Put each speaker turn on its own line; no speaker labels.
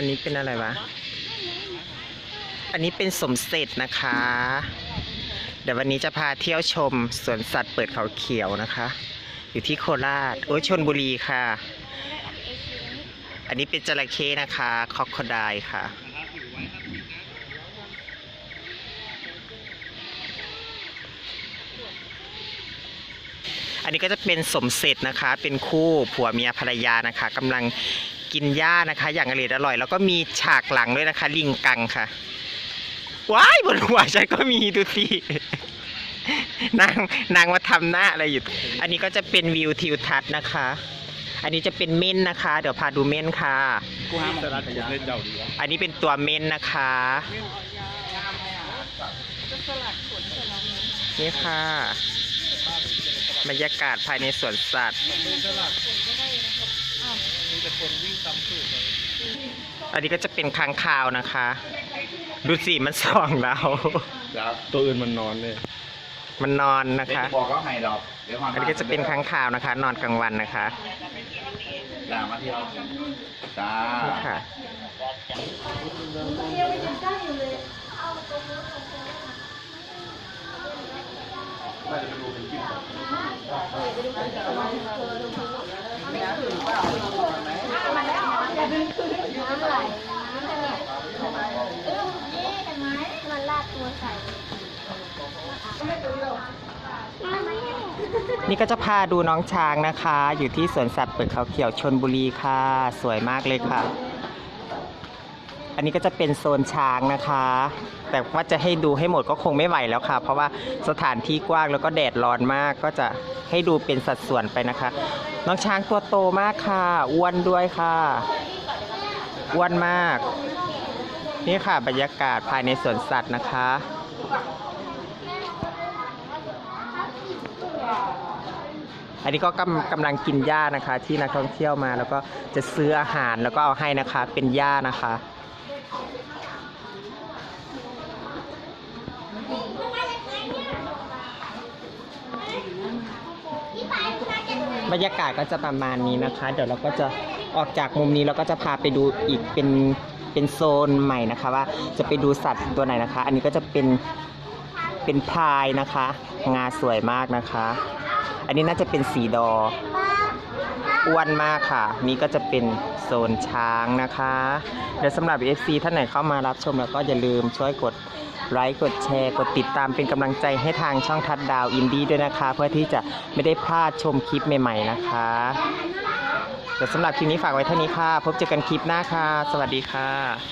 อันนี้เป็นอะไรวะ อันนี้เป็นสมเสร็จนะคะ เดี๋ยววันนี้จะพาเที่ยวชมสวนสัตว์เปิดเขาเขียวนะคะ อยู่ที่โคราช โอ้ยชนบุรีค่ะ อันนี้เป็นจระเข้นะคะคอกโคไดค่ะ อันนี้ก็จะเป็นสมเสร็จนะคะ เป็นคู่ผัวเมียภรรยานะคะกำลัง กินหญ้านะคะ อย่างอร่อยอร่อย แล้วก็มีฉากหลังด้วยนะคะ ลิงกังค่ะ ว้ายบนหัวฉันก็มีดูสินางนางมาทำหน้าอะไรอยู่ อันนี้ก็จะเป็นวิวทิวทัศน์นะคะ อันนี้จะเป็นเม่นนะคะ เดี๋ยวพาดูเม่นค่ะ
กูห้ามสลัดผมเล่นเจ้าดีวะ
อันนี้เป็นตัวเม่นนะคะนี่ค่ะ บรรยากาศภายในสวนสัตว์
แต่คนวิ่งตามสูตรเลย
อันนี้ก็จะเป็นค้างคาวนะคะ ดูสิมันส่องเรา
ครับตัวอื่นมันนอนเลย
มันนอนนะคะ
บอกว่าไงดอกเดี๋ยวความ
อันนี้ก็จะเป็นค้างคาวนะคะ นอนกลางวันนะคะ
ด่ามาเที่ยวจ้า
นี่ค่ะ
มันลาดตัวใส่
นี่ก็จะพาดูน้องช้างนะคะ อยู่ที่สวนสัตว์เปิดเขาเขียวชนบุรีค่ะ สวยมากเลยค่ะ อันนี้ก็จะเป็นโซนช้างนะคะ แต่ว่าจะให้ดูให้หมดก็คงไม่ไหวแล้วค่ะ เพราะว่าสถานที่กว้างแล้วก็แดดร้อนมาก ก็จะให้ดูเป็นสัดส่วนไปนะคะ น้องช้างตัวโตมากค่ะ อ้วนด้วยค่ะ อ้วนมาก นี่ค่ะบรรยากาศภายในสวนสัตว์นะคะอันนี้ก็กำกำลังกินหญ้านะคะ ที่นักท่องเที่ยวมาแล้วก็จะซื้ออาหารแล้วก็เอาให้นะคะเป็นหญ้านะคะ บรรยากาศก็จะประมาณนี้นะคะ เดี๋ยวเราก็จะออกจากมุมนี้เราก็จะพาไปดูอีกเป็นเป็นโซนใหม่นะคะ ว่าจะไปดูสัตว์ตัวไหนนะคะ อันนี้ก็จะเป็นเป็นพลายนะคะ งาสวยมากนะคะ อันนี้น่าจะเป็นสีดอ อ้วนมากค่ะ นี่ก็จะเป็นโซนช้างนะคะ เดี๋ยวสำหรับ FC ท่านไหนเข้ามารับชมแล้วก็อย่าลืมช่วยกดไลค์กดแชร์ กดติดตามเป็นกำลังใจให้ทางช่องทัดดาวอินดี้ด้วยนะคะ เพื่อที่จะไม่ได้พลาดชมคลิปใหม่ ๆ นะคะเดี๋ยวสำหรับคลิปนี้ฝากไว้เท่านี้ค่ะ พบเจอกันคลิปหน้าค่ะ สวัสดีค่ะ